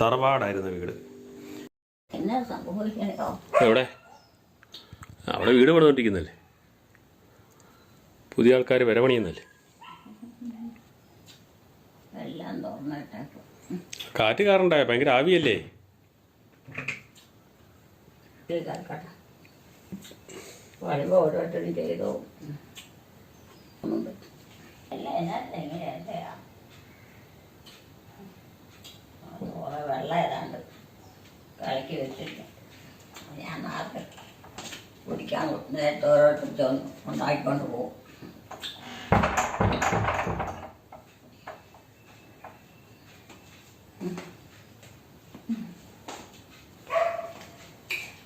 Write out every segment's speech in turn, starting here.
തറവാടായിരുന്നു വീട്. എവിടെ? അവിടെ വീട് പണിതോണ്ടിരിക്കുന്നല്ലേ? പുതിയ ആൾക്കാർ വരവണിയുന്നല്ലേ കാറ്റ് കാറുണ്ടായ ഭയങ്കര ആവിയല്ലേ? വരുമ്പോൾ ഓരോരുത്തരും ചെയ്തോ എല്ലാം പറ്റും അല്ല എന്നാ എങ്ങനെയാ കുറെ വെള്ളം ഏതാണ്ട് കലക്കി വെച്ചിട്ട് ഞാൻ നാട്ടിൽ കുടിക്കാൻ നേരത്തെ ഓരോരുത്തർ ഉണ്ടാക്കിക്കൊണ്ട് പോകും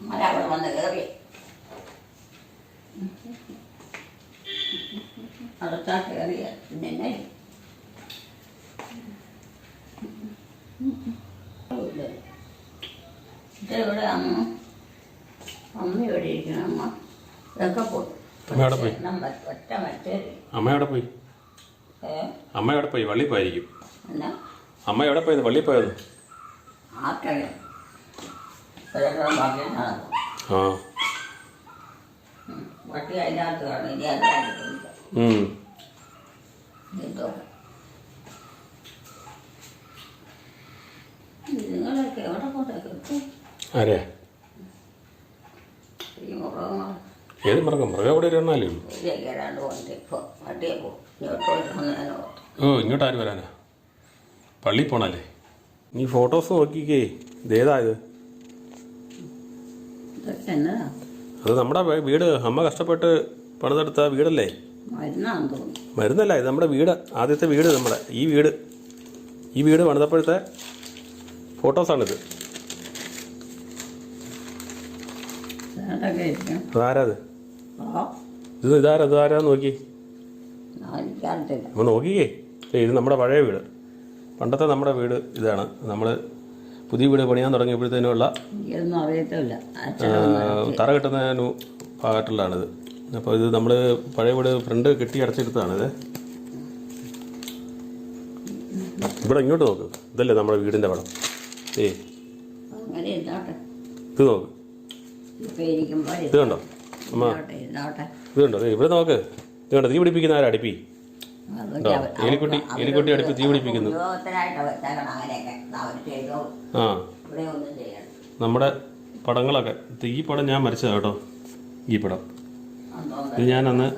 അങ്ങനെ അവിടെ വന്ന് കയറി അടുത്താ കയറിയ പിന്നെ എന്നെ ഇവിടെ അമ്മ അമ്മ ഇവിടെ ഇരിക്കണം അമ്മ? ഇതൊക്കെ പോയി അമ്മ എവിടെ പോയി? എണ്ണം വ- ഒറ്റ മറ്റേ അമ്മ എവിടെ പോയി? അമ്മ എവിടെ പോയി? വള്ളി പോയിരിക്കും അമ്മ എവിടെ പോയത്? വള്ളി പോയത്? ആ. വട്ടി അതിനകത്ത് കാണും. ഇനി നിങ്ങളൊക്കെ എവിടെ എത്തും ആരെ? ഏത് മൃഗം മൃഗം എവിടെ ഒരു എണ്ണാലേ ഓ ഇങ്ങോട്ട് ആര് വരാനാ? പള്ളി പോണല്ലേ? നീ ഫോട്ടോസ് നോക്കിക്കേ. ഇതേതായത് അത് നമ്മുടെ വീട്. അമ്മ കഷ്ടപ്പെട്ട് പണിതെടുത്ത വീടല്ലേ? മരുന്നാന്ന് തോന്നുന്നു. മരുന്നല്ല ഇത് നമ്മുടെ വീട്. ആദ്യത്തെ വീട് നമ്മുടെ. ഈ വീട്. ഈ വീട് പണിതപ്പോഴത്തെ ഫോട്ടോസാണിത് ഇതൊക്കെ ഇരിക്കും അതാരാത്? ഇത് ഇതാരാ? ഇതാരാ നോക്കി. നോക്കിക്കേ. ഇത് നമ്മുടെ പഴയ വീട്. പണ്ടത്തെ നമ്മുടെ വീട് ഇതാണ്. നമ്മൾ പുതിയ വീട് പണിയാൻ തുടങ്ങിയപ്പോഴത്തേനുള്ള തറ കിട്ടുന്ന ഭാഗത്തുള്ളതാണിത്. അപ്പോൾ ഇത് നമ്മൾ പഴയ വീട് ഫ്രണ്ട് കെട്ടി അടച്ചെടുത്താണിത് ഇവിടെ ഇങ്ങോട്ട് നോക്ക്. ഇതല്ലേ നമ്മുടെ വീടിന്റെ പടം ഏ ഇത് നോക്ക്. ഇത് കണ്ടോ അമ്മ. ഇത് കണ്ടോ ഇവിടെ നോക്ക്. ഇത് കണ്ടോ തീ പിടിപ്പിക്കുന്ന ആരാ അടുപ്പി? എലിക്കുട്ടി എലിക്കുട്ടി അടുപ്പ് തീ പിടിപ്പിക്കുന്നു. ആ. നമ്മുടെ പടങ്ങളൊക്കെ ഈ പടം ഞാൻ മരിച്ചതാണ് കേട്ടോ ഈ പടം. ഇത് ഞാൻ അന്ന്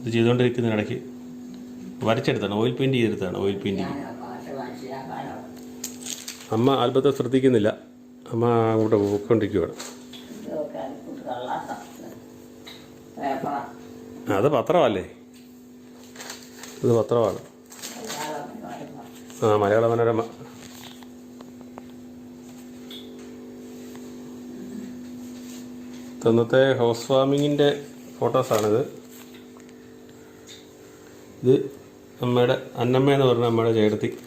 ഇത് ചെയ്തുകൊണ്ടിരിക്കുന്നതിനിടയ്ക്ക് വരച്ചെടുത്താണ് ഓയിൽ പെയിന്റ് ചെയ്തെടുത്താണ് ഓയിൽ പെയിന്റ് ഞാൻ പാട്ട് മനസ്സിലാക്കാനോ അമ്മ ആൽബത്തെ ശ്രദ്ധിക്കുന്നില്ല. അമ്മ അങ്ങോട്ട് പേപ്പറാ അത് പത്രമല്ലേ? ഇത് പത്രമാണ്. ആ മലയാള മനോരമ. തന്നത്തെ ഹൗസ് വാമിങ്ങിന്റെ ഫോട്ടോസാണിത്. ഇത് അമ്മയുടെ അന്നമ്മ എന്ന് പറഞ്ഞ അമ്മയുടെ ചേട്ടത്തി.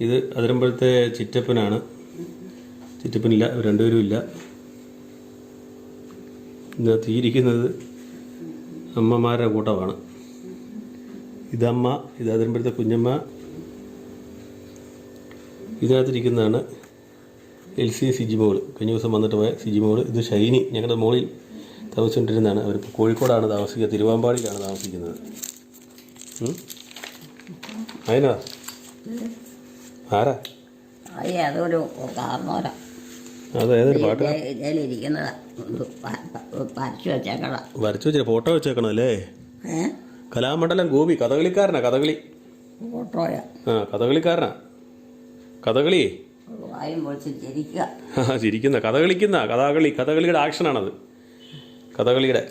ഇത് അതിരമ്പഴത്തെ ചിറ്റപ്പനാണ്. ചിറ്റപ്പനില്ല രണ്ടുപേരും ഇല്ല. ഇതിനകത്ത് ഇരിക്കുന്നത് അമ്മമാരുടെ കൂട്ടമാണ്. ഇതമ്മ ഇതാതിരമ്പഴത്തെ കുഞ്ഞമ്മ. ഇതിനകത്തിരിക്കുന്നതാണ് എൽ സി സിജിമോൾ കഴിഞ്ഞ ദിവസം വന്നിട്ട് പോയ സിജി സിജിമോൾ ഇത് ഷൈനി ഞങ്ങളുടെ മോളിൽ താമസിച്ചുകൊണ്ടിരുന്നതാണ്. അവരിപ്പോൾ കോഴിക്കോടാണ് താമസിക്കുക തിരുവാമ്പാടിയിലാണ് താമസിക്കുന്നത്? അതിനാ ആരാ? അയ്യ അതൊരു കാരണവരാ അത് ഏതൊരു പാട്ട് ഇതിലിരിക്കുന്നതാ വെച്ചേക്കടാ വരച്ചു വെച്ചിട്ട് ഫോട്ടോ വെച്ചേക്കണല്ലേ ഏ? കലാമണ്ഡലം ഗോപി കഥകളിക്കാരനാ കഥകളി. ഫോട്ടോയാ. ആ കഥകളിക്കാരനാ. കഥകളി? ചിരിക്കുന്ന കഥകളിക്കുന്ന കഥകളി കഥകളിയുടെ ആക്ഷനാണത്. കഥകളിയുടെ?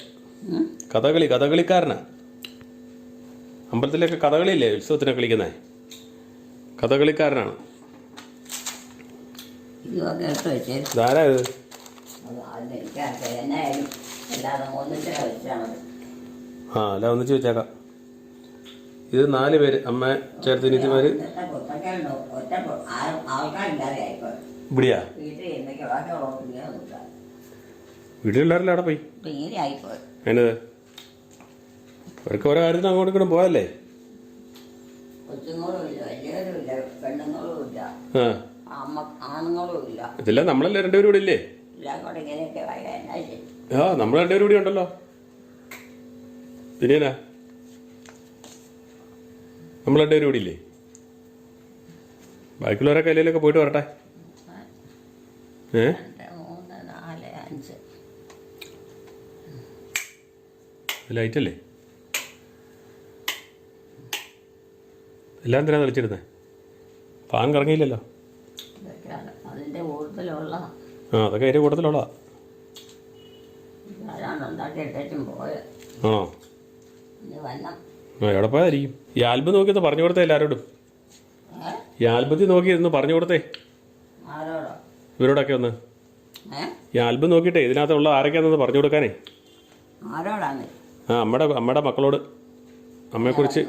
കഥകളി കഥകളിക്കാരനാ. അമ്പലത്തിലൊക്കെ കഥകളിയില്ലേ ഉത്സവത്തിനൊക്കെ കളിക്കുന്നേ കഥകളിക്കാരനാണ് ഇതൊക്കെ എടുത്ത് വെച്ചേരും ഇതാരാ ഇത് അത് അതിന് എനിക്കറിയാം എന്നായാലും എല്ലാതെ ആ അല്ല ഒന്നിച്ച് വെച്ചേക്കാം. ഇത് നാല് പേര് അമ്മ ആയിപ്പോ ഇവിടെയാ? വീട്ടിലുള്ളവരെല്ലാം അവിടെ പോയി? അതിനത് അവർക്ക് ഓരോ കാര്യത്തിന് അങ്ങോട്ട് ഇങ്ങോട്ടും പോയല്ലേ ആ. ആണുങ്ങളും ഇല്ല. ഇതില്ല നമ്മളല്ലേ രണ്ടുപേരും ഇവിടെ ഇല്ലേ? എല്ലാം കൂടെ ഇങ്ങനെയൊക്കെ വയ്യ ആ നമ്മൾ രണ്ടുപേരും കൂടി ഉണ്ടല്ലോ. പിന്നെ നമ്മൾ രണ്ടുപേരും കൂടി ഇല്ലേ? ബാക്കിയുള്ളവരൊക്കെ കയ്യിലൊക്കെ പോയിട്ട് വരട്ടെ. ഏ? രണ്ട് മൂന്ന് നാല് അഞ്ച്. ലൈറ്റ് അല്ലേ എല്ലാം എന്തിനാ തെളിച്ചിരുന്നേ ഫാൻ കറങ്ങിയില്ലല്ലോ. കൂടുതലുള്ള ആ അതൊക്കെ അതിന്റെ കൂട്ടത്തിലുള്ള ആണോ? ആ എവിടെ പോയതായിരിക്കും ഈ ആൽബം നോക്കി പറഞ്ഞു കൊടുത്തേ എല്ലാവരോടും ഏ? ഈ ആൽബത്തിൽ നോക്കി ഒന്ന് പറഞ്ഞു കൊടുത്തേ. ഇവരോടൊക്കെ ഒന്ന്. ഈ ആൽബം നോക്കിയിട്ടേ ഇതിനകത്തുള്ള ആരൊക്കെയാണെന്ന് പറഞ്ഞു കൊടുക്കാനേ. ആ അമ്മയുടെ അമ്മയുടെ മക്കളോട്. അമ്മയെക്കുറിച്ച്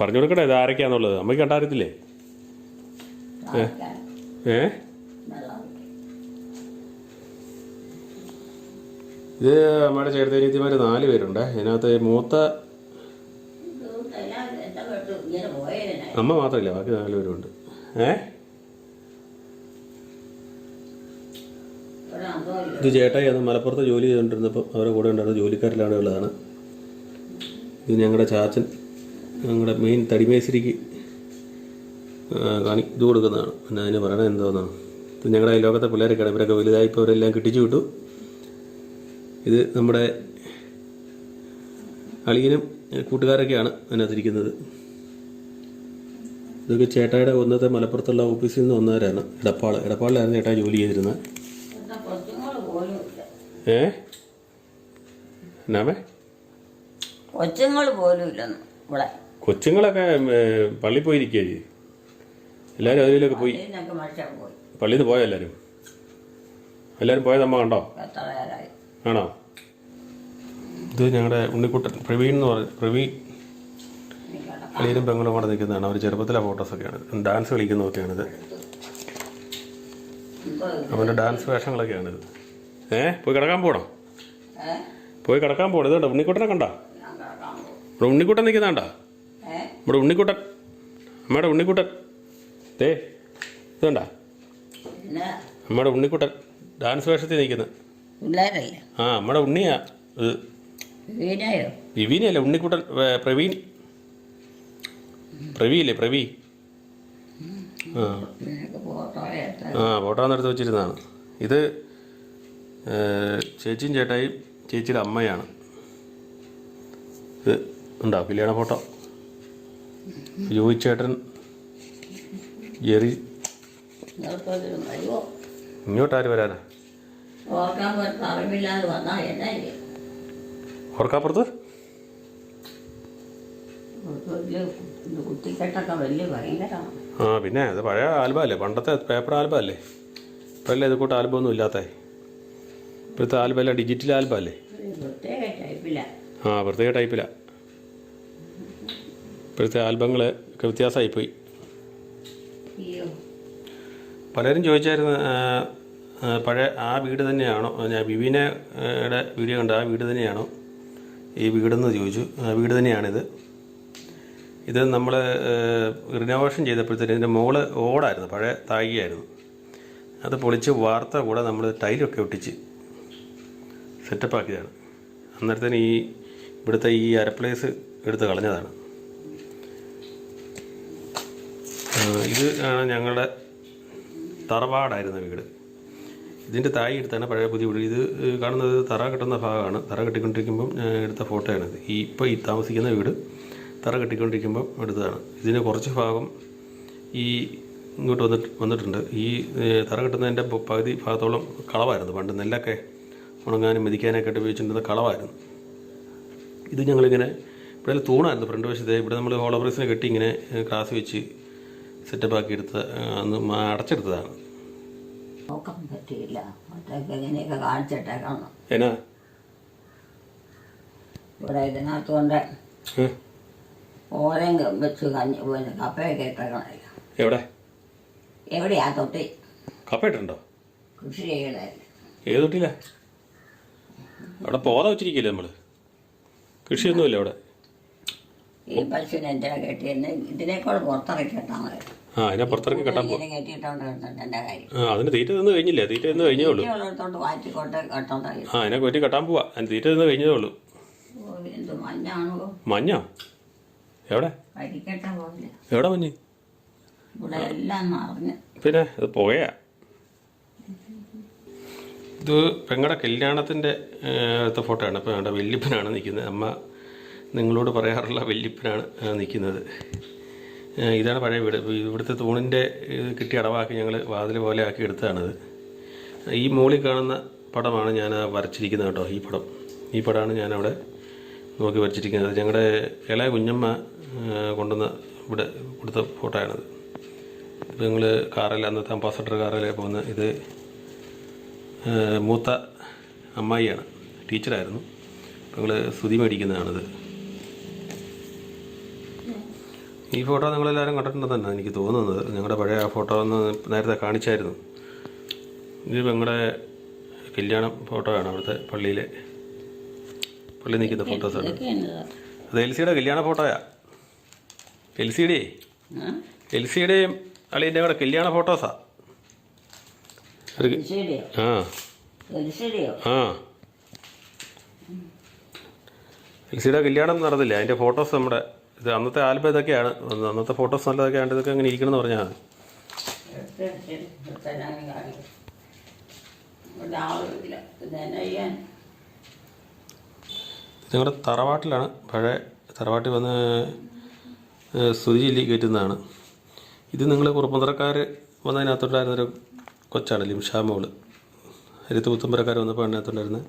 പറഞ്ഞു കൊടുക്കട്ടെ ഇത് ആരൊക്കെയാണെന്നുള്ളത് അമ്മയ്ക്ക് കണ്ടാരത്തില്ലേ? ആർക്കാണ്? ഏ വെള്ളം ഇത് അമ്മയുടെ ചേർത്തേനീത്തിമാർ നാല് പേരുണ്ട്. ഇതിനകത്ത് മൂത്ത അമ്മ മാത്രമില്ല ബാക്കി നാല് പേരുണ്ട്. ഏ? ഇത് ചേട്ടായി മലപ്പുറത്ത് ജോലി ചെയ്തുകൊണ്ടിരുന്നപ്പോൾ അവരുടെ കൂടെ ഉണ്ടായിരുന്ന ജോലിക്കാരിലാണ് ഉള്ളതാണ്. ഇത് ഞങ്ങളുടെ ചാച്ചൻ ഞങ്ങളുടെ മെയിൻ തടിമേശ്ശേരിക്ക് ആ, കാണി ഇത് കൊടുക്കുന്നതാണ്. പിന്നെ അതിന് പറയണത് എന്തോന്നാണ്. ഇത് ഞങ്ങളുടെ ലോകത്തെ പിള്ളേരൊക്കെയാണ്. ഇവരൊക്കെ വലുതായപ്പോൾ അവരെല്ലാം കിട്ടിച്ചു വിട്ടു. ഇത് നമ്മുടെ അളിയനും കൂട്ടുകാരൊക്കെയാണ് അതിനകത്തിരിക്കുന്നത്. ഇതൊക്കെ ചേട്ടായുടെ ഒന്നത്തെ മലപ്പുറത്തുള്ള ഓഫീസിൽ നിന്ന് വന്നവരാണ്. ഇടപ്പാൾ ഇടപ്പാളിലായിരുന്നു ചേട്ടാ ജോലി ചെയ്തിരുന്നത് ഏ? എന്നാമേ? കൊച്ചുങ്ങൾ പോലും ഇല്ലെന്ന് ഇവിടെ. കൊച്ചുങ്ങളൊക്കെ പള്ളി പോയിരിക്കേ എല്ലാവരും അതിലൊക്കെ പോയി. പള്ളിയിൽ നിന്ന് പോയോ. എല്ലാവരും എല്ലാവരും പോയതമ്മ കണ്ടോ? എത്ര ആണോ? ഇത് ഞങ്ങളുടെ ഉണ്ണിക്കുട്ടൻ പ്രവീൺ എന്ന് പറഞ്ഞ പ്രവീൺ അളിയനും പെങ്ങളും കൂടെ നിൽക്കുന്നതാണ്. അവർ ചെറുപ്പത്തിലെ ഫോട്ടോസൊക്കെയാണ് ഡാൻസ് കളിക്കുന്നതൊക്കെയാണിത്? അവന്റെ ഡാൻസ് വേഷങ്ങളൊക്കെയാണിത്. ഏ പോയി കിടക്കാൻ പോകണം പോയി കിടക്കാൻ പോകണം ഇതുണ്ട് ഉണ്ണിക്കുട്ടനെ കണ്ടോ? ഇവിടെ ഉണ്ണിക്കുട്ടൻ നിൽക്കുന്നുണ്ടോ? ഇവിടെ ഉണ്ണിക്കുട്ടൻ. അമ്മയുടെ ഉണ്ണിക്കുട്ടൻ. ദേ ഇതുണ്ട അമ്മയുടെ ഉണ്ണിക്കുട്ടൻ. ഡാൻസ് വേഷത്തിൽ നിൽക്കുന്നത് പിള്ളേരല്ലേ? ആ നമ്മുടെ ഉണ്ണിയാ ഇത്. വീണയോ വിവീനല്ലേ ഉണ്ണിക്കുട്ടൻ ഏ, പ്രവീൺ. പ്രവീല്ലേ പ്രവീ. ആ. നിനക്ക് ഫോട്ടോ എടുത്ത് ആ വെച്ചിരുന്നതാണ്. ഇത് ഏ, ചേച്ചിയും ചേട്ടായും ചേച്ചിയുടെ അമ്മയാണ്. ഇത് ഉണ്ടോ കല്യാണ ഫോട്ടോ ജോയി ചേട്ടൻ ജെറി ഇങ്ങോട്ടാര് വരാനാ? ഓർക്കാൻ പോയിട്ട് അറിവില്ലാതെ വന്നാൽ എന്നാ ചെയ്യും ഓർക്കാപ്പുറത്ത്? വലിയ ഇത് കുത്തിക്കെട്ടൊക്കെ വലിയ ഭയങ്കരമാണ്. ആ പിന്നെ അത് പഴയ ആൽബം അല്ലേ പണ്ടത്തെ പേപ്പർ ആൽബം അല്ലേ ഇപ്പോഴല്ലേ ഇത് കൂട്ട് ആൽബം ഒന്നും ഇല്ലാത്ത? ഇപ്പോഴത്തെ ആൽബം അല്ല ഡിജിറ്റൽ ആൽബം അല്ലേ പ്രത്യേക ടൈപ്പില്ല ആ പ്രത്യേക ടൈപ്പില. ഇപ്പോഴത്തെ ആൽബങ്ങൾ ഒക്കെ വ്യത്യാസമായിപ്പോയി. പോയി പലരും ചോദിച്ചായിരുന്നു പഴയ ആ വീട് തന്നെയാണോ? ഞാൻ വിവീനയുടെ വീഡിയോ കണ്ട ആ വീട് തന്നെയാണോ? ഈ വീടെന്ന് ചോദിച്ചു. ആ വീട് തന്നെയാണിത്. ഇത് നമ്മൾ റിനോവേഷൻ ചെയ്തപ്പോഴത്തേന് ഇതിന്റെ മുകൾ ഓടായിരുന്നു പഴയ താഴികയായിരുന്നു അത് പൊളിച്ച് വാർത്ത കൂടെ നമ്മൾ ടൈലൊക്കെ ഒട്ടിച്ച് സെറ്റപ്പ് ആക്കിയതാണ് അന്നേരത്തേന് ഈ ഇവിടുത്തെ ഈ അരപ്ലേസ് എടുത്ത് കളഞ്ഞതാണ്. ഇത് ആണ് ഞങ്ങളുടെ തറവാടായിരുന്ന വീട്. ഇതിന്റെ തായി എടുത്താണ് പഴയ പുതിയ വീട്. ഇത് കാണുന്നത് തറ കെട്ടുന്ന ഭാഗമാണ്. തറ കെട്ടിക്കൊണ്ടിരിക്കുമ്പം എടുത്ത ഫോട്ടോയാണിത് ഈ ഇപ്പോൾ ഈ താമസിക്കുന്ന വീട് തറ കെട്ടിക്കൊണ്ടിരിക്കുമ്പം എടുത്തതാണ്. ഇതിന് കുറച്ച് ഭാഗം ഈ ഇങ്ങോട്ട് വന്നിട്ട് വന്നിട്ടുണ്ട്. ഈ തറ കെട്ടുന്നതിന്റെ പകുതി ഭാഗത്തോളം കളവായിരുന്നു. പണ്ട് നെല്ലൊക്കെ ഉണങ്ങാനും മെതിക്കാനൊക്കെ ആയിട്ട് ഉപയോഗിച്ചിരുന്നത് കളവായിരുന്നു. ഇത് ഞങ്ങളിങ്ങനെ ഇവിടെ തൂണായിരുന്നു ഫ്രണ്ട് വശത്തെ. ഇവിടെ നമ്മൾ ഹോളോബ്രേസിനെ കെട്ടി ഇങ്ങനെ ക്ലാസ് വെച്ച് സെറ്റപ്പ് ആക്കി എടുത്ത അന്ന് അടച്ചെടുത്തതാണ്. നോക്കാൻ പറ്റിയില്ല. മറ്റൊക്കെ ഇങ്ങനെയൊക്കെ കാണിച്ചിട്ടേക്കണം എന്നാ? ഇവിടെ ഇതിനകത്ത് ഓരോ വെച്ച് കഞ്ഞി പിന്നെ കപ്പയൊക്കെ ഇട്ടേക്കണില്ല എവിടെ? എവിടെയാ തൊട്ടി? കപ്പയിട്ടുണ്ടോ കൃഷി ചെയ്യണല്ലേ ഏത് തൊട്ടില്ല അവിടെ പോത വെച്ചിരിക്കില്ലേ നമ്മൾ? കൃഷിയൊന്നുമില്ല അവിടെ. ഈ പശുവിനെ എന്തിനാ കെട്ടിയെന്ന് ഇതിനേക്കാൾ പുറത്തിറക്കിയിട്ടാൽ മതി. ആ അതിനെ പുറത്തിറക്കി കെട്ടാൻ പോ ഇങ്ങനെ കെട്ടിയിട്ടോണ്ട് കിടന്നിട്ട് എന്റെ ആ അതിന് തീറ്റ നിന്ന് കഴിഞ്ഞില്ല? തീറ്റ നിന്ന് കഴിഞ്ഞേ ഉള്ളൂ. ആ അതിനെ കൊറ്റി കെട്ടാൻ പോവാ. അതിന് തീറ്റ നിന്ന് കഴിഞ്ഞതേ ഉള്ളൂ. മഞ്ഞോ? എവിടെ? എവിടെ മഞ്ഞ്? പിന്നെ ഇത് പുകയാ. ഇത് പെങ്ങളുടെ കല്യാണത്തിന്റെ അടുത്ത ഫോട്ടോ ആണ്. ഇപ്പോൾ ഞങ്ങളുടെ വല്യപ്പനാണ് നിൽക്കുന്നത്. അമ്മ നിങ്ങളോട് പറയാറുള്ള വല്യപ്പനാണ് നിൽക്കുന്നത്. ഇതാണ് പഴയ വീട്. ഇവിടുത്തെ തൂണിന്റെ കിട്ടി അടവാക്കി ഞങ്ങൾ വാതിൽ പോലെ ആക്കി എടുത്തതാണിത് ഈ മുകളിൽ കാണുന്ന പടമാണ് ഞാൻ വരച്ചിരിക്കുന്നത് കേട്ടോ ഈ പടം. ഈ പടമാണ് ഞാനവിടെ നോക്കി വരച്ചിരിക്കുന്നത്. ഞങ്ങളുടെ ഇളയ കുഞ്ഞമ്മ കൊണ്ടുവന്ന ഇവിടെ കൊടുത്ത ഫോട്ടോയാണിത്. ഇപ്പം ഞങ്ങൾ കാറിൽ അന്നത്തെ അംബാസഡർ കാറിൽ പോകുന്ന ഇത് മൂത്ത അമ്മായിയാണ്. ടീച്ചറായിരുന്നു. ഞങ്ങൾ സ്തുതി മേടിക്കുന്നതാണിത്. ഈ ഫോട്ടോ നിങ്ങളെല്ലാവരും കണ്ടിട്ടുണ്ടെന്നാണ് എനിക്ക് തോന്നുന്നത്. ഞങ്ങളുടെ പഴയ ആ ഫോട്ടോ ഒന്ന് നേരത്തെ കാണിച്ചായിരുന്നു. ഇത് ഞങ്ങളുടെ കല്യാണം ഫോട്ടോ ആണ് അവിടുത്തെ പള്ളിയിലെ പള്ളി നിൽക്കുന്ന ഫോട്ടോസാണ് അത് എൽ സിയുടെ കല്യാണ ഫോട്ടോയാ. എൽ സിയുടെ എൽ സിയുടെയും അളിയന്റെ കൂടെ കല്യാണ ഫോട്ടോസാ. ആ. ആ. എൽ സിയുടെ കല്യാണം നടന്നില്ല. അതിന്റെ ഫോട്ടോസ് നമ്മുടെ ഇത് അന്നത്തെ ആൽബം ഇതൊക്കെയാണ്. അന്നത്തെ ഫോട്ടോസ് നല്ലതൊക്കെ ആണ്ട് ഇതൊക്കെ അങ്ങനെ ഇരിക്കണം എന്ന് പറഞ്ഞാൽ ഞങ്ങളുടെ തറവാട്ടിലാണ്. പഴയ തറവാട്ടിൽ വന്ന് ഏഹ്, സ്തുതി ചൊല്ലി കയറ്റുന്നതാണ്. ഇത് നിങ്ങൾ കുറുപ്പന്തറക്കാർ വന്നതിനകത്തുണ്ടായിരുന്നൊരു കൊച്ചാണ് ലിംഷാ ലിംഷാമോൾ ഹരിത്ത് പുത്തമ്പരക്കാർ വന്നപ്പോൾ അതിനകത്തുണ്ടായിരുന്ന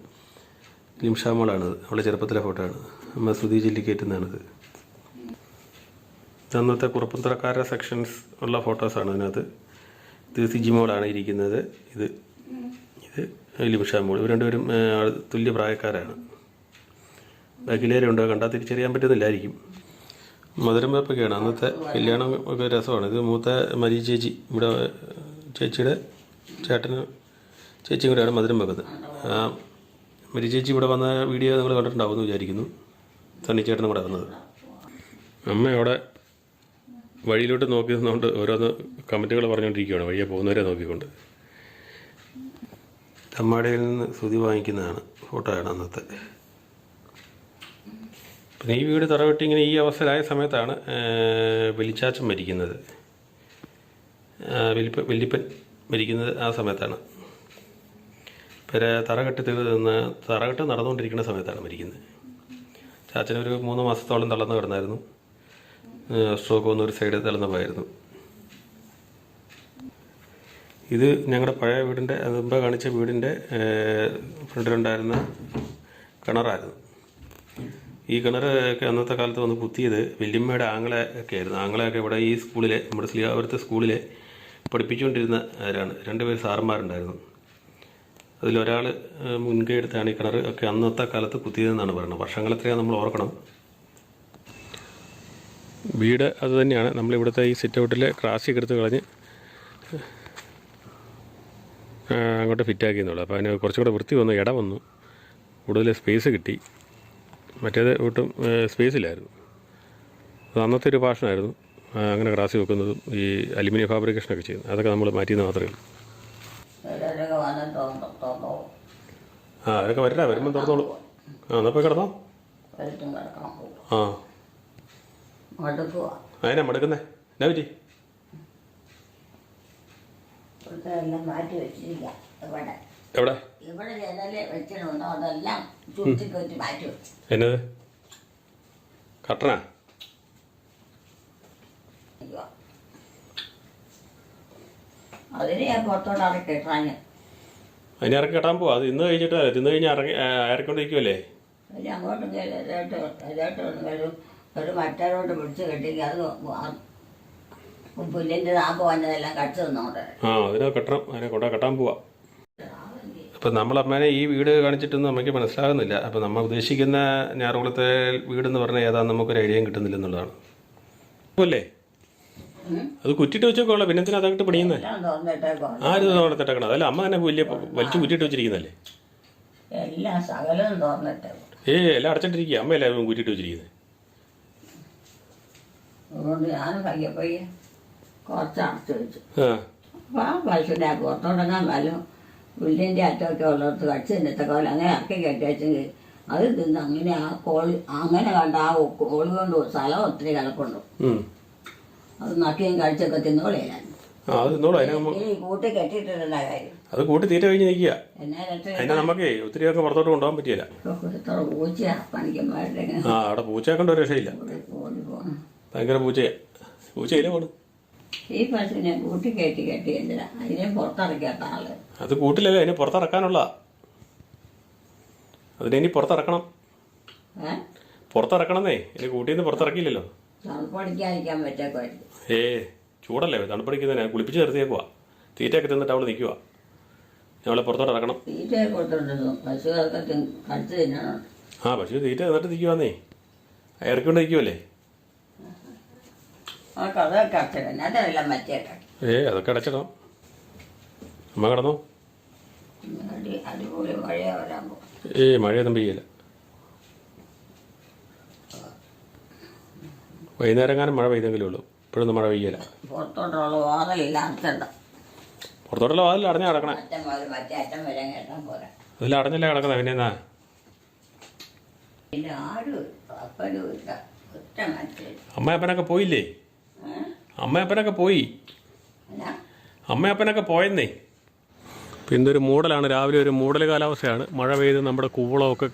ലിംഷാമോളാണിത് അവളെ ചെറുപ്പത്തിലെ ഫോട്ടോ ആണ്. അമ്മ സ്തുതി ചൊല്ലി കയറ്റുന്നതാണിത്. ഇത് അന്നത്തെ കുറുപ്പന്തറക്കാരുടെ സെക്ഷൻസ് ഉള്ള ഫോട്ടോസാണ് അതിനകത്ത്. ഇത് സിജിമോളാണ് ഇരിക്കുന്നത്. ഇത് ഇത് ലിംഷാമോൾ ഇവർ രണ്ടുപേരും തുല്യ പ്രായക്കാരാണ്. ബാക്കിലേരുണ്ടോ കണ്ടാൽ തിരിച്ചറിയാൻ പറ്റുന്നില്ലായിരിക്കും. മധുരം വേപ്പൊക്കെയാണ്. അന്നത്തെ കല്യാണം ഒക്കെ രസമാണ്. ഇത് മൂത്ത മരി ചേച്ചി ഇവിടെ ചേച്ചിയുടെ ചേട്ടന് ചേച്ചിയും കൂടെയാണ് മധുരം വെക്കുന്നത്. ആ മരി ചേച്ചി ഇവിടെ വന്ന വീഡിയോ നിങ്ങൾ കണ്ടിട്ടുണ്ടാവുമെന്ന് വിചാരിക്കുന്നു. സണ്ണി ചേട്ടനും കൂടെ വന്നത്. അമ്മ വഴിയിലോട്ട് നോക്കി നിന്നുകൊണ്ട് ഓരോന്ന് കമന്റുകൾ പറഞ്ഞുകൊണ്ടിരിക്കുകയാണ് വഴിയെ പോകുന്നവരെ നോക്കിക്കൊണ്ട്. തമ്മാടിയിൽ നിന്ന് സ്തുതി വാങ്ങിക്കുന്നതാണ് ഫോട്ടോയാണ് അന്നത്തെ. പിന്നെ ഈ വീട് തറവെട്ടി ഇങ്ങനെ ഈ അവസ്ഥയിലായ സമയത്താണ് ഏഹ്, വെളിച്ചാച്ചൻ മരിക്കുന്നത്. വലിപ്പ വല്യപ്പൻ മരിക്കുന്നത് ആ സമയത്താണ്. പിന്നെ തീർത്ത് തീർന്ന് തറകെട്ട് നടന്നുകൊണ്ടിരിക്കുന്ന സമയത്താണ് മരിക്കുന്നത്. ചാച്ചൻ ഒരു മൂന്ന് മാസത്തോളം തളർന്നു കിടന്നായിരുന്നു. സ്ട്രോക്ക് വന്നൊരു സൈഡ് തളർന്ന് പോയായിരുന്നു. ഇത് ഞങ്ങളുടെ പഴയ വീടിന്റെ മുമ്പ് കാണിച്ച വീടിന്റെ ഫ്രണ്ടിലുണ്ടായിരുന്ന കിണറായിരുന്നു. ഈ കിണർ ഒക്കെ അന്നത്തെ കാലത്ത് വന്ന് കുത്തിയത് വല്യമ്മയുടെ ആങ്ങളെ ഒക്കെ ആയിരുന്നു ആങ്ങളെയൊക്കെ ഇവിടെ ഈ സ്കൂളിലെ നമ്മുടെ ശ്രീകാപുരത്തെ സ്കൂളിലെ പഠിപ്പിച്ചുകൊണ്ടിരുന്ന ആരാണ്? രണ്ടുപേർ സാറന്മാരുണ്ടായിരുന്നു. അതിലൊരാൾ മുൻകൈ എടുത്താണ് ഈ കിണർ ഒക്കെ അന്നത്തെ കാലത്ത് കുത്തിയതെന്നാണ് പറയുന്നത്. വർഷങ്ങളെത്രയാണ് നമ്മൾ ഓർക്കണം. വീട് അത് തന്നെയാണ്. നമ്മളിവിടുത്തെ ഈ സിറ്റ് ഔട്ടിൽ ക്രാസിയൊക്കെ എടുത്ത് കളഞ്ഞ് അങ്ങോട്ട് ഫിറ്റാക്കിയെന്നുള്ളൂ അപ്പോൾ അതിന് കുറച്ചും കൂടെ വൃത്തി വന്നു ഇട വന്നു. കൂടുതൽ സ്പേസ് കിട്ടി. മറ്റേത് ഒട്ടും സ്പേസ് ഇല്ലായിരുന്നു. അത് അന്നത്തെ ഒരു ഫാഷനായിരുന്നു അങ്ങനെ ക്രാസി വെക്കുന്നതും ഈ അലുമിനിയം ഫാബ്രിക്കേഷനൊക്കെ ചെയ്യുന്നത്. അതൊക്കെ നമ്മൾ മാറ്റിയെന്ന് മാത്രമേ ഉള്ളൂ. ആ അതൊക്കെ വരട്ടെ വരുമ്പോൾ തുറന്നോളൂ. ആ എന്നാൽ പോയി കിടന്നോ? ആ. മടുക്കുക അതിനാ മടുക്കുന്നേ? എന്നാ പറ്റി? ഇവിടുത്തെ എല്ലാം മാറ്റി ഇവിടെ. എവിടെ? ഇവിടെ ജനൽ വെച്ചിട്ടുണ്ടോ അതെല്ലാം ചുറ്റി മാറ്റി വെച്ചു. എന്നത്? അയ്യോ. അതിന് ഞാൻ പുറത്തോട്ട് ഇറക്കി ഇട്ടാഞ്ഞ്. അതിനെ ഇറക്കി കെട്ടാൻ പോവാ. അത് ഇന്ന് കഴിഞ്ഞിട്ട് ഇന്ന് കഴിഞ്ഞ് ഇറങ്ങി ഇറക്കിക്കൊണ്ടിരിക്കുമല്ലേ ഇനി അങ്ങോട്ടും ഒരു ഒരു മറ്റേരോട്ട് പിടിച്ച് കെട്ടിക്ക് അത് പുല്ലിന്റെ നാമ്പ് വന്നതെല്ലാം കടിച്ചു തന്നോട്ടെ. ആ അതിനെ കെട്ടണം. അതിനെ കൊണ്ടാ കെട്ടാൻ പോവാ. അപ്പം നമ്മൾ അമ്മേനെ ഈ വീട് കാണിച്ചിട്ടൊന്നും അമ്മയ്ക്ക് മനസ്സിലാകുന്നില്ല. അപ്പം നമ്മൾ ഉദ്ദേശിക്കുന്ന ഞാറുകുളത്തെ വീടെന്ന് പറഞ്ഞാൽ ഏതാണെന്ന് നമുക്കൊരു ഐഡിയയും കിട്ടുന്നില്ല എന്നുള്ളതാണ്. അല്ലേ? അത് കുറ്റിട്ട് വെച്ചോക്കോളെ പിന്നെ എന്തിനാ അതങ്ങോട്ട് പണിയുന്നേ? ആരും തുറന്നിട്ടേക്കണം അതല്ല അമ്മ തന്നെ വലിയ വലിച്ചു കുറ്റിട്ട് വെച്ചിരിക്കുന്നല്ലേ എല്ലാം സകലവും ഏയ് എല്ലാം അടച്ചിട്ടിരിക്കുക അമ്മയല്ലേ കുറ്റിട്ട് വെച്ചിരിക്കുന്നത്? അതുകൊണ്ട് ഞാനും പയ്യെ പയ്യെ കുറച്ച് അടച്ചു വെച്ചു ആ. അപ്പോൾ ആ പശുവിനെ പുറത്തോടങ്ങാൻ വല്ല പുല്ലിന്റെ അറ്റമൊക്കെ ഉള്ളിടത്ത് കടിച്ച് തിന്നത്തെ പോലെ അങ്ങനെ ഇറക്കി അത് തിന്ന് അങ്ങനെ ആ കോളി അങ്ങനെ കണ്ട ആ കോളി കൊണ്ട് സ്ഥലം ഒത്തിരി കിടപ്പുണ്ട്. അത് നക്കിയും കഴിച്ചൊക്കെ ഈ കൂട്ടി കെട്ടിയിട്ടിട്ടുള്ള കാര്യം. അത് കൂട്ടി തീറ്റ കഴിഞ്ഞ് നിൽക്കുക. എന്നാ രക്ഷ അതിനെ നമുക്കേ ഒത്തിരിയൊക്കെ പുറത്തോട്ട് കൊണ്ടുപോകാൻ പറ്റിയില്ല പൂച്ചയാ പണിക്കന്മാരുടെ ആ അവിടെ പൂച്ചയെ കൊണ്ട് ഒരു രക്ഷയില്ല. ഭയങ്കര പൂച്ചയെ പൂച്ചയിലേ പോണു. ഈ പശുവിനെ കൂട്ടി കയറ്റി കെട്ടി എന്തിനാ? അതിനെ പുറത്തിറക്കാത്ത ആൾ. അത് കൂട്ടിലല്ലേ അതിനെ പുറത്തിറക്കാനുള്ള. അതിനെ ഇനി പുറത്തിറക്കണം. ഏ? പുറത്തിറക്കണമെന്നേ. ഇനി കൂട്ടിൽ നിന്ന് പുറത്തിറക്കിയില്ലല്ലോ. തണുപ്പടിക്കാതിരിക്കാൻ പറ്റേക്കുമായിരിക്കും ഏ ചൂടല്ലേ. തണുപ്പടിക്കുന്നതിനെ കുളിപ്പിച്ച് നിർത്തിയേക്കുവാ. തീറ്റയൊക്കെ തിന്നിട്ട് അവൾ നിൽക്കുക ഞങ്ങളെ പുറത്തോട്ട് ഇറക്കണം. തീറ്റയെ കൊടുത്തിട്ടുണ്ടോ പശുവൊക്കെ തിന്ന് കടിച്ച് തിന്നണം ആ പക്ഷേ തീറ്റ തിന്നിട്ട് നിൽക്കുവാന്നേ ഇറക്കിക്കൊണ്ട് നിൽക്കുമല്ലേ അടച്ചിടണം അതല്ല കട ഏ അതൊക്കെ അടച്ചിടണം. അമ്മ കിടന്നു? അടി അടിപൊളി മഴയാ വരാൻ പോകും ഏ മഴയൊന്നും പെയ്യില്ല. വൈകുന്നേരം കാലം മഴ പെയ്തെങ്കിലേ ഉള്ളൂ. ഇപ്പോഴൊന്നും മഴ പെയ്യില്ല. പുറത്തോട്ടുള്ള വാതലില്ല അടച്ചണ്ട. പുറത്തോട്ടുള്ള വാതിൽ അടഞ്ഞാ കിടക്കണേ. അറ്റം മുതൽ മറ്റേ അറ്റം വരെ കേട്ടാൽ പോരാ. അതിൽ അടഞ്ഞല്ലേ കിടക്കുന്നത് പിന്നെ എന്നാ? പിന്നെ ആരും ഇല്ല അപ്പനും ഇല്ല. ഒറ്റ മറ്റേ പോയില്ലേ? അമ്മയപ്പനൊക്കെ പോയി. അമ്മയപ്പനൊക്കെ പോയെന്നേ. പിന്നൊരു മൂടലാണ്. രാവിലെ ഒരു മൂടൽ കാലാവസ്ഥയാണ്. മഴ പെയ്ത് നമ്മുടെ കൂവളമൊക്കെ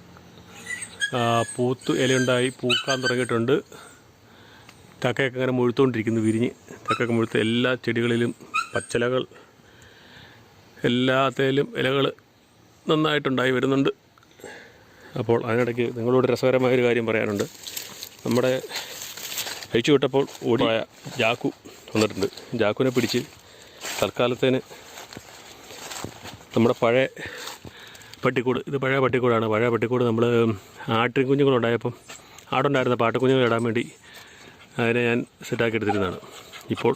പൂത്ത് ഇലയുണ്ടായി പൂക്കാൻ തുടങ്ങിയിട്ടുണ്ട്. ചക്കയൊക്കെ അങ്ങനെ മുഴുത്തുകൊണ്ടിരിക്കുന്നു വിരിഞ്ഞ്. ചക്കയൊക്കെ മുഴുത്ത് എല്ലാ ചെടികളിലും പച്ചിലകൾ എല്ലാത്തേലും ഇലകൾ നന്നായിട്ടുണ്ടായി വരുന്നുണ്ട്. അപ്പോൾ അതിനിടയ്ക്ക് നിങ്ങളോട് രസകരമായൊരു കാര്യം പറയാനുണ്ട്. നമ്മുടെ അഴിച്ചു വിട്ടപ്പോൾ ഓടിയ ജാക്കു വന്നിട്ടുണ്ട്. ജാക്കുവിനെ പിടിച്ച് തൽക്കാലത്തേന് നമ്മുടെ പഴയ പട്ടിക്കൂട് ഇത് പഴയ പട്ടിക്കൂടാണ്. പഴയ പട്ടിക്കൂട് നമ്മൾ ആട്ടിൻ കുഞ്ഞുങ്ങളുണ്ടായപ്പം ആടുണ്ടായിരുന്ന പാട്ടുകുഞ്ഞുങ്ങൾ ഇടാൻ വേണ്ടി അതിനെ ഞാൻ സെറ്റാക്കി എടുത്തിരുന്നതാണ്. ഇപ്പോൾ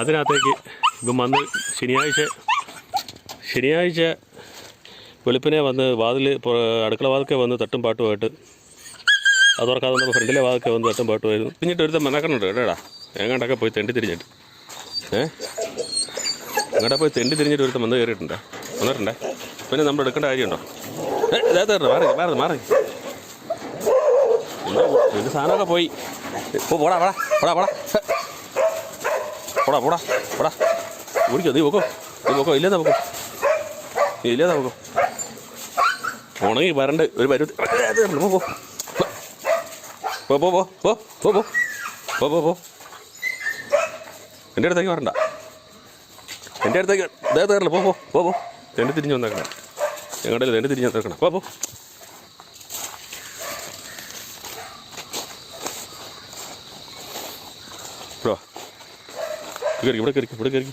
അതിനകത്തേക്ക് ഇപ്പം വന്ന് ശനിയാഴ്ച ശനിയാഴ്ച വെളുപ്പിനെ വന്ന് വാതിൽ അടുക്കള വാതിൽക്കെ വന്ന് തട്ടും പാട്ടുമായിട്ട് അത് തുറക്കാതെ വന്നപ്പോൾ ഫ്രണ്ടിലെ വാതിൽക്കെ വന്ന് തട്ടും വരുന്നു പിന്നിട്ട് ഒരുത്തം മെനക്കണുണ്ട് കേട്ടോടാ എങ്ങാണ്ടൊക്കെ പോയി തെണ്ടി തിരിഞ്ഞിട്ട്. ഏ? അങ്ങോട്ട് പോയി തെണ്ടി തിരിഞ്ഞിട്ട് ഒരുത്തം വന്ന് കയറിയിട്ടുണ്ടേ? വന്നിട്ടുണ്ടേ? പിന്നെ നമ്മൾ എടുക്കേണ്ട കാര്യമുണ്ടോ? ഏ ഇതാ മാറി മാറി മാറി. ഇത് സാധനമൊക്കെ പോയി. പോടാ പോടാ പോടാ പോടാ. പോടാ പോടാ പോടാ. ഓടിക്കോ നീ പോക്കോ. നീ പോക്കോ ഇല്ലാതെ പോക്കോ. നീ ഇല്ലാതെ പോക്കോ. ഉണങ്ങി വരണ്ട് ഒരു പരുവത്തി പോ. പോ പോ പോ പോ പോ പോ. പോ പോ എന്റെ അടുത്തേക്ക് വരണ്ട. എന്റെ അടുത്തേക്ക് ദേ കയറില്ല പോ പോ പോ പോ. തെണ്ടി തിരിഞ്ഞ് വന്നേക്കണം. ഞങ്ങളുടെ തെണ്ടി തിരിഞ്ഞ് വന്നേക്കണം. പോ പോ. വാ. ഇവിടെ കയറി ഇവിടെ കയറി ഇവിടെ കയറി.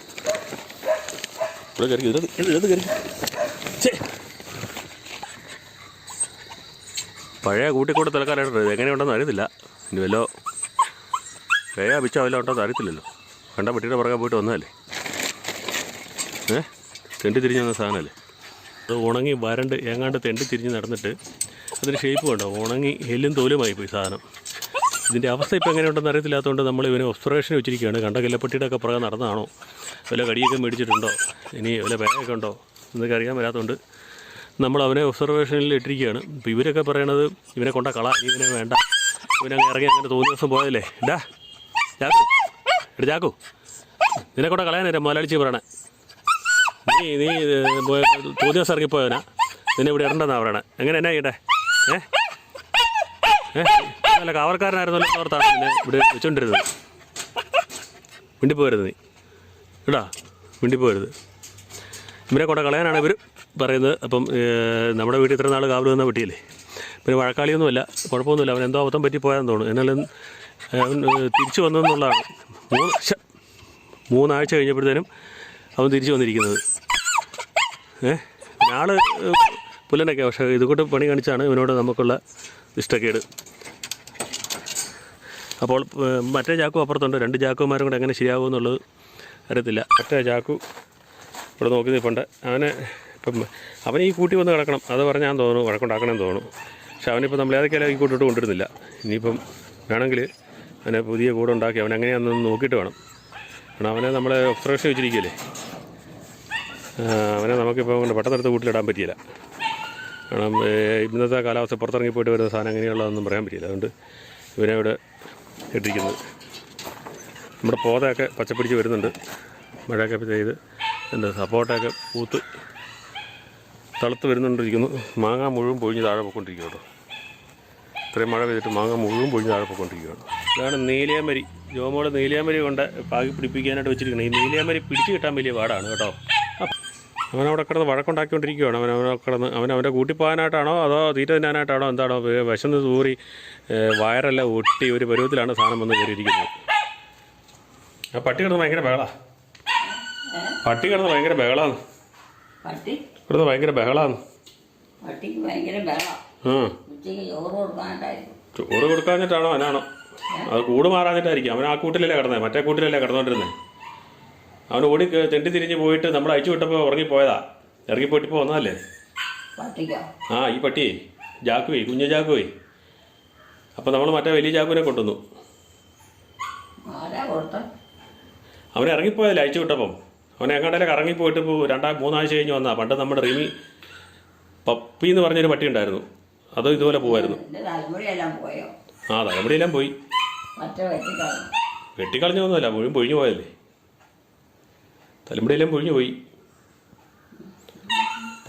ഇവിടെ കയറി ഇതിനകത്ത് ഇത് ഇത് കയറി. പഴയ കൂട്ടിക്കൂടെ തിളക്കാനായിട്ട് എങ്ങനെയുണ്ടെന്ന് അറിയത്തില്ല. ഇനി വല്ലോ പേ അപിച്ച വല്ല ഉണ്ടോ അറിയത്തില്ലല്ലോ. കണ്ട പെട്ടിയുടെ പുറകെ പോയിട്ട് വന്നതല്ലേ? ഏ? തെണ്ടി തിരിഞ്ഞ് വന്ന സാധനമല്ലേ? അത് ഉണങ്ങി വരണ്ട് ഏങ്ങാണ്ട് തെണ്ടി തിരിഞ്ഞ് നടന്നിട്ട് അതിന് ഷേപ്പ് കണ്ടോ? ഉണങ്ങി എല്ലും തോലുമായി പോയി സാധനം. ഇതിന്റെ അവസ്ഥ ഇപ്പോൾ എങ്ങനെയുണ്ടെന്ന് അറിയത്തില്ലാത്തതുകൊണ്ട് നമ്മൾ ഇവനെ ഒബ്സർവേഷൻ വെച്ചിരിക്കുകയാണ്. കണ്ട കില്ലപ്പെട്ടിയുടെ ഒക്കെ പുറകെ നടന്നതാണോ? വല്ല കടിയൊക്കെ മേടിച്ചിട്ടുണ്ടോ? ഇനി വല്ല പേരൊക്കെ ഉണ്ടോ? എന്നൊക്കെ അറിയാൻ വരാത്തതുകൊണ്ട് നമ്മൾ അവനെ ഒബ്സർവേഷനിൽ ഇട്ടിരിക്കുകയാണ്. അപ്പോൾ ഇവരൊക്കെ പറയണത് ഇവനെ കൊണ്ട കള ഇവനെ വേണ്ട. ഇവനങ്ങ് ഇറങ്ങി അങ്ങനെ തോന്നിയ ദിവസം പോയതല്ലേ? ഡാ ചാക്കു. എടാ ചാക്കു നിന്നെ കൊണ്ട കളയാനേരം മുതലാളിച്ച് പറയണേ. നീ നീ തോന്നിയ ദിവസം ഇറങ്ങിപ്പോയവനാ നിന്നെ ഇവിടെ ഇടണ്ടെന്നാ പറയണേ. എങ്ങനെ എന്നാ ചെയ്യട്ടെ ഏ? നല്ല കാവൽക്കാരനായിരുന്നല്ലോ ഓർത്താണ് നിന്നെ ഇവിടെ വെച്ചോണ്ടിരുന്നത്. മിണ്ടിപ്പോരുത് നീ. ഇടാ മിണ്ടിപ്പോരുത്. ഇവരെ കൊണ്ട കളയാനാണ് ഇവർ പറയുന്നത് അപ്പം നമ്മുടെ വീട്ടിൽ ഇത്ര നാൾ കാവൽ വന്ന പറ്റിയില്ലേ പിന്നെ വഴക്കാളിയൊന്നുമല്ല കുഴപ്പമൊന്നുമില്ല അവൻ എന്തോ അബദ്ധം പറ്റി പോയാന്ന് തോന്നുന്നു. എന്നാലും തിരിച്ചു വന്നെന്നുള്ളതാണ്. മൂന്ന് മൂന്നാഴ്ച കഴിഞ്ഞപ്പോഴത്തേനും അവൻ തിരിച്ചു വന്നിരിക്കുന്നത്. ഏഹ് ആൾ പുല്ലനൊക്കെ പക്ഷെ ഇതുകൊണ്ട് പണി കാണിച്ചാണ് ഇവനോട് നമുക്കുള്ള ഇഷ്ടക്കേട്. അപ്പോൾ മറ്റേ ചാക്കു അപ്പുറത്തുണ്ട്. രണ്ട് ചാക്കുമാരും കൂടെ എങ്ങനെ ശരിയാകുമെന്നുള്ളത് അറിയത്തില്ല. മറ്റേ ചാക്കു ഇവിടെ നോക്കി നിൽപ്പുണ്ട്. അവന് ഇപ്പം അവൻ ഈ കൂട്ടി വന്ന് കിടക്കണം. അത് പറഞ്ഞാൽ തോന്നുന്നു വഴക്കുണ്ടാക്കണമെന്ന് തോന്നുന്നു. പക്ഷെ അവനിപ്പോൾ നമ്മൾ ഏതൊക്കെയാലും ഈ കൂട്ടിട്ട് കൊണ്ടിരുന്നില്ല. ഇനിയിപ്പം വേണമെങ്കിൽ അവനെ പുതിയ കൂടെ ഉണ്ടാക്കി അവൻ എങ്ങനെയാണെന്ന് നോക്കിയിട്ട് വേണം. കാരണം അവനെ നമ്മൾ ഒബ്സർവേഷൻ വെച്ചിരിക്കുകയല്ലേ? അവനെ നമുക്കിപ്പോൾ പെട്ടെന്നെടുത്ത് വീട്ടിലിടാൻ പറ്റിയില്ല. കാരണം ഇന്നത്തെ കാലാവസ്ഥ പുറത്തിറങ്ങി പോയിട്ട് വരുന്ന സാധനം എങ്ങനെയുള്ളതൊന്നും പറയാൻ പറ്റിയില്ല. അതുകൊണ്ട് ഇവനെ ഇവിടെ ഇട്ടിരിക്കുന്നത്. നമ്മുടെ പോതയൊക്കെ പച്ചപ്പിടിച്ച് വരുന്നുണ്ട്. മഴയൊക്കെ ചെയ്ത് എന്താ സപ്പോർട്ടൊക്കെ പൂത്ത് തളുത്ത് വരുന്നുണ്ടിരിക്കുന്നു മാങ്ങ മുഴുവൻ പൊഴിഞ്ഞ് താഴെ പോയിക്കൊണ്ടിരിക്കുകയാണ്. കേട്ടോ ഇത്രയും മഴ പെയ്തിട്ട് മാങ്ങ മുഴുവൻ പൊഴിഞ്ഞ് താഴെ പോയിക്കൊണ്ടിരിക്കുകയാണ്. ഇതാണ് നീലിയാമരി ജോമോളെ നീലിയാമരി കൊണ്ട് പാകി പിടിപ്പിക്കാനായിട്ട് വെച്ചിരിക്കുന്നത്. ഈ നീലിയാമരി പിടിച്ചു കിട്ടാൻ വലിയ പാടാണ് കേട്ടോ. അവനവിടെ കിടന്ന് വഴക്കുണ്ടാക്കിക്കൊണ്ടിരിക്കുകയാണ്. അവൻ അവനെ കിടന്ന് അവൻ അവന്റെ കൂട്ടിപ്പോകാനായിട്ടാണോ അതോ തീറ്റ തിന്നാനായിട്ടാണോ എന്താണോ വിശന്ന് തൂറി വയറെല്ലാം ഒട്ടി ഒരു പരുവത്തിലാണ് സാധനം വന്ന് കയറിയിരിക്കുന്നത്. ആ പട്ടി കിടന്ന് ഭയങ്കര ബഹളാ. പട്ടി കിടന്ന് ഭയങ്കര ബഹളാണ് പട്ടി കിടന്ന് ഭയങ്കര ബഹളാണ് പട്ടിക്ക് ഭയങ്കര ഉച്ചയ്ക്ക് ചോറ് കൊടുക്കാനായിട്ടായിരുന്നു ചോറ് കൊടുക്കാഞ്ഞിട്ടാണോ അവനാണോ അത് കൂട് മാറാഞ്ഞിട്ടായിരിക്കും. അവൻ ആ കൂട്ടിലല്ലേ കിടന്നത് മറ്റേ കൂട്ടിലല്ലേ കിടന്നുകൊണ്ടിരുന്നത് അവൻ ഓടി തെണ്ടി തിരിഞ്ഞ് പോയിട്ട് നമ്മൾ അയച്ചു വിട്ടപ്പോൾ ഉറങ്ങിപ്പോയതാ. ഇറങ്ങിപ്പോയിട്ട് ഇപ്പോൾ വന്നതല്ലേ? ആ ഈ പട്ടി. ജാക്കുവേ കുഞ്ഞു ജാക്കുവേ. അപ്പോൾ നമ്മൾ മറ്റേ വലിയ ജാക്കുവിനെ കൊണ്ടുവന്നു. അവനെ ഇറങ്ങിപ്പോയതല്ലേ അയച്ചു വിട്ടപ്പം? അവനെ കറങ്ങി പോയിട്ട് ഇപ്പോൾ രണ്ടാ മൂന്നാഴ്ച കഴിഞ്ഞ് വന്നാ. പണ്ട് നമ്മുടെ റിമി പപ്പി എന്ന് പറഞ്ഞൊരു പട്ടി ഉണ്ടായിരുന്നു. അത് ഇതുപോലെ പോയോ? ആ തലമുടിയെല്ലാം പോയി. വെട്ടിക്കളഞ്ഞ. ഒന്നുമല്ല വെട്ടിക്കളഞ്ഞൊന്നുമല്ല മുഴുവൻ പൊഴിഞ്ഞു പോയല്ലേ തലമുടിയെല്ലാം പൊഴിഞ്ഞു പോയി.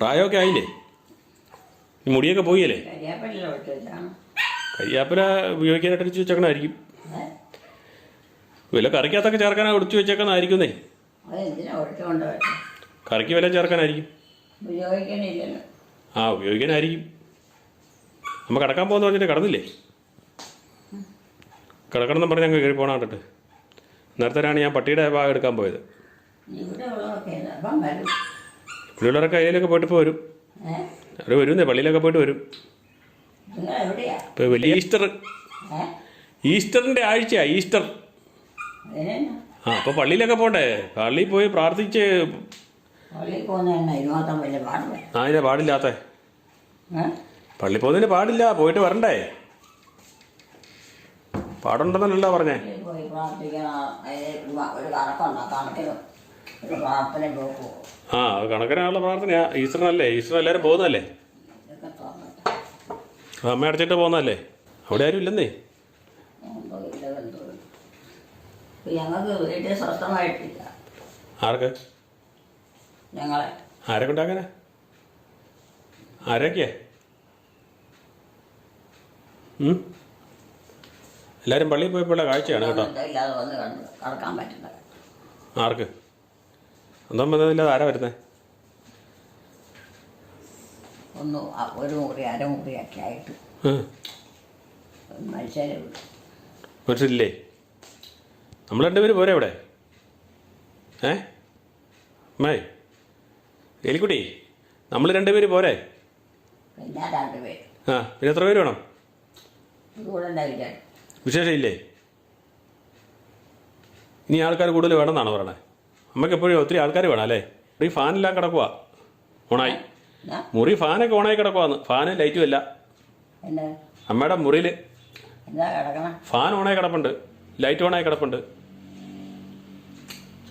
പ്രായമൊക്കെ ആയില്ലേ? മുടിയൊക്കെ പോയില്ലേ? കരിയാപ്പില ഉപയോഗിക്കാനായിട്ട് അടിച്ചു വെച്ചേക്കണായിരിക്കും. വില കറിക്കകത്തൊക്കെ ചേർക്കാനാണ് ഒടിച്ചു വെച്ചേക്കണായിരിക്കുന്നേ കറിക്ക് വില ചേർക്കാനായിരിക്കും. ഉപയോഗിക്കണില്ലല്ലോ. ആ ഉപയോഗിക്കാനായിരിക്കും. നമ്മൾ കിടക്കാൻ പോകുന്ന പറഞ്ഞിട്ട് കിടന്നില്ലേ? കിടക്കണമെന്ന് പറഞ്ഞ് ഞങ്ങൾ കയറി പോകണം കേട്ടിട്ട് നേരത്തെയാണ് ഞാൻ പട്ടിയുടെ ഭാഗം എടുക്കാൻ പോയത്. പുള്ളിയുള്ളവരൊക്കെ അതിലൊക്കെ കയ്യിലൊക്കെ പോയിട്ട് ഇപ്പോൾ വരും അവിടെ അവർ വരുന്നേ പള്ളിയിലൊക്കെ പോയിട്ട് വരും. ഇപ്പോൾ വലിയ ഈസ്റ്റർ. ഈസ്റ്ററിന്റെ ആഴ്ചയാ ഈസ്റ്റർ. ആ അപ്പോൾ പള്ളിയിലൊക്കെ പോട്ടെ പള്ളിയിൽ പോയി പ്രാർത്ഥിച്ച് പള്ളിയിൽ പോകുന്നതന്നെ അതിന് വലിയ പാടില്ല ആ പാടില്ലാത്ത. പള്ളി പോകുന്നതിന് പാടില്ല പോയിട്ട് വരണ്ടേ? പാടുണ്ടെന്നല്ലോ പറഞ്ഞേ. പള്ളിയിൽ പോയി പ്രാർത്ഥിക്കണം. അതിന് ഒരു കണക്കുണ്ടോ. ഒരു പ്രാർത്ഥന പോകുമോ ആ അത് പോകുന്നല്ലേ പ്രാർത്ഥനയാ എല്ലാവരും പോകുന്നതല്ലേ? ഇതൊക്കെ തുറന്നിട്ട്. അമ്മ അടച്ചിട്ട് പോകുന്നതല്ലേ? അവിടെ ആരും ഇല്ലെന്നേ എന്തോ ഇല്ല എന്തോ ഇല്ല. ഇപ്പൊ ഞങ്ങൾക്ക് വീട്ടിൽ സ്വസ്ഥമായിട്ടില്ല ആർക്ക് ഞങ്ങളെ. ആരൊക്കെയാ? എല്ലാവരും പള്ളിയിൽ പോയപ്പോഴുള്ള കാഴ്ചയാണ് കേട്ടോ. ഇല്ലാതെ വന്ന് കിടന്ന് കിടക്കാൻ പറ്റില്ല. ആർക്ക്? ഒന്നും വന്നതില്ലാതെ ആരാ വരുന്നത് ഒന്ന് ഒരു മുറി അരമുറിയൊക്കെ ആയിട്ട്. മനുഷ്യരെ വിടും. നമ്മൾ രണ്ടുപേരും പോരെ ഇവിടെ. ഏ? അമ്മേ എലിക്കുട്ടി നമ്മൾ രണ്ടുപേര് പോരെ? ആ പിന്നെ എത്ര പേര് വേണം? വിശേഷം ഇല്ലേ ഇനി ആൾക്കാർ കൂടുതൽ വേണമെന്നാണ് പറയണേ? നമുക്ക് എപ്പോഴും ഒത്തിരി ആൾക്കാർ വേണം അല്ലേ? ഈ ഫാനെല്ലാം കിടക്കുക ഓണായി. മുറി ഫാനൊക്കെ ഓണായി കിടക്കുവാന്ന്. ഫാന് ലൈറ്റും ഇല്ല അമ്മയുടെ മുറിയിൽ ഫാൻ ഓണായി കിടപ്പുണ്ട്. ലൈറ്റ് ഓണായി കിടപ്പുണ്ട്.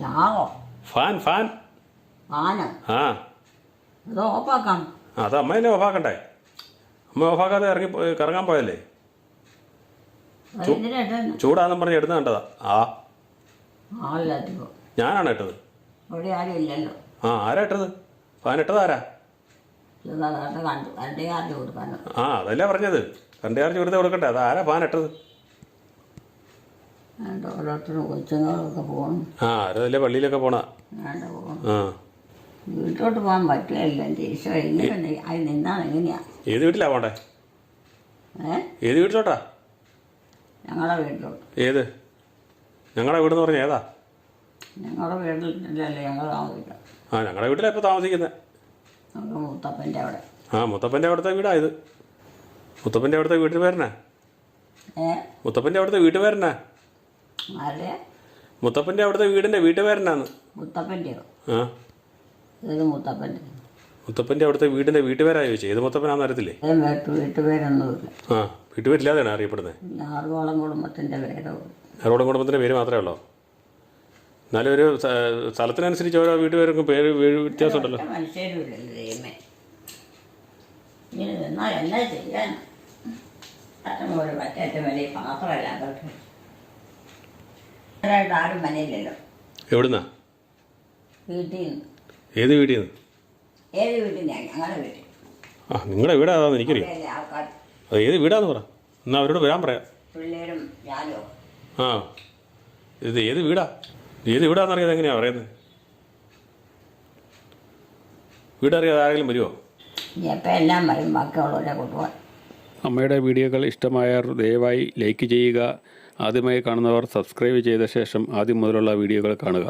ചാവോ? Fan fan. ആ. അത് അമ്മയല്ലേ ഓഫാക്കണ്ടേ? അമ്മ ഓഫാക്കാതെ ഇറങ്ങി കറങ്ങാൻ പോയല്ലേ? ചൂടാന്നും പറഞ്ഞ് എടുത്ത് കണ്ടതാ. ആ. ഞാനാണ് ഇട്ടത്? ആ ആരാ ഇട്ടത്? ഫാൻ ഇട്ടത് ആരാ? ആ അതല്ലേ പറഞ്ഞത്. കണ്ടുകാർ വെറുതെ കൊടുക്കട്ടെ അത് ആരാ ഫാൻ ഇട്ടത്? ഓരോരുത്തരും കൊച്ചുങ്ങളൊക്കെ പോകണം ആ ആരതല്ലേ പള്ളിയിലൊക്കെ പോണ? ആ. വീട്ടിലോട്ട് പോകാൻ പറ്റില്ല എന്റെ ഈശോ എങ്ങനെ അത് എങ്ങനെയാ? ഏത് വീട്ടിലാ പോണ്ടേ ഏ? ഏത് വീട്ടിലോട്ടാ? ഞങ്ങളുടെ വീട്ടിലോട്ട്. ഏത്? ഞങ്ങളുടെ വീടെന്ന് പറഞ്ഞ ഏതാ? ഞങ്ങളുടെ വീട്ടിലല്ലേ ഞങ്ങൾ താമസിക്കാം. ആ ഞങ്ങളുടെ വീട്ടിലാണ് ഇപ്പോൾ താമസിക്കുന്നത് നമുക്ക് മുത്തപ്പന്റെ അവിടെ. ആ മുത്തപ്പന്റെ അവിടുത്തെ വീടാ ഇത്. മുത്തപ്പന്റെ അവിടുത്തെ വീട്ടുപേരനാ ഏ? മുത്തപ്പന്റെ അവിടുത്തെ വീട്ടുപേരനാ ആരുടെ മുത്തപ്പന്റെ അവിടുത്തെ വീടിന്റെ വീട്ടുപേരനാണ് മുത്തപ്പന്റെയോ ആ. ഏത് മുത്തപ്പന്റെ മുത്തപ്പന്റെ അവിടുത്തെ വീടിന്റെ വീട്ടുപേരാ ചോദിച്ചേ. ഏത് മുത്തപ്പനാന്ന് അറിയത്തില്ലേ? ഏ വീട്ടു വീട്ടുപേരൊന്നുമില്ല ആ വീട്ടുപേരില്ലാതെയാണ് അറിയപ്പെടുന്നത്. പിന്നെ കുടുംബത്തിന്റെ കുടുംബത്തിന്റെ പേരോ മാത്രമേ ഉള്ളൂ? എന്നാലും ഒരു സ്ഥ- സ്ഥലത്തിനനുസരിച്ച് ഓരോ വീട്ടുപേർക്കും പേര് വ്യത്യാസം ഉണ്ടല്ലോ മനുഷ്യരുമില്ലല്ലോ ദൈവമേ. ഇങ്ങനെ നിന്നാൽ എന്നാ ചെയ്യാൻ അച്ഛൻ ഒരു പറ്റേറ്റ വലിയ പാത്രമല്ല അതൊക്കെ ആരും മനയില്ലല്ലോ. എവിടുന്നാ? വീട്ടിൽ നിന്ന് ഏത് വീട്ടിൽ നിന്ന് ഏത് വീട്ടിൽ ഞാൻ ഞങ്ങളുടെ വീട്ടിൽ. ആ നിങ്ങളുടെ വീടാതാന്ന് എനിക്കറിയാം. ആൾക്കാർ അത് ഏത് വീടാന്ന് പറ. എന്നാ അവരോട് വരാൻ പറയാം. പിള്ളേരും ഞാനോ. ആ. ഇത് ഏത് വീടാ? ഏത് വീടാന്നറിയാതെ എങ്ങനെയാ പറയുന്നത് വീടറിയാതെ ആരെങ്കിലും വരുമോ ഇനി എപ്പോൾ എല്ലാം വരും. ബാക്കിയുള്ളവരെ കൊണ്ടുപോകാൻ. അമ്മയുടെ വീഡിയോകൾ ഇഷ്ടമായ ദയവായി ലൈക്ക് ചെയ്യുക. ആദ്യമായി കാണുന്നവർ സബ്സ്ക്രൈബ് ചെയ്ത ശേഷം ആദ്യം മുതലുള്ള വീഡിയോകൾ കാണുക.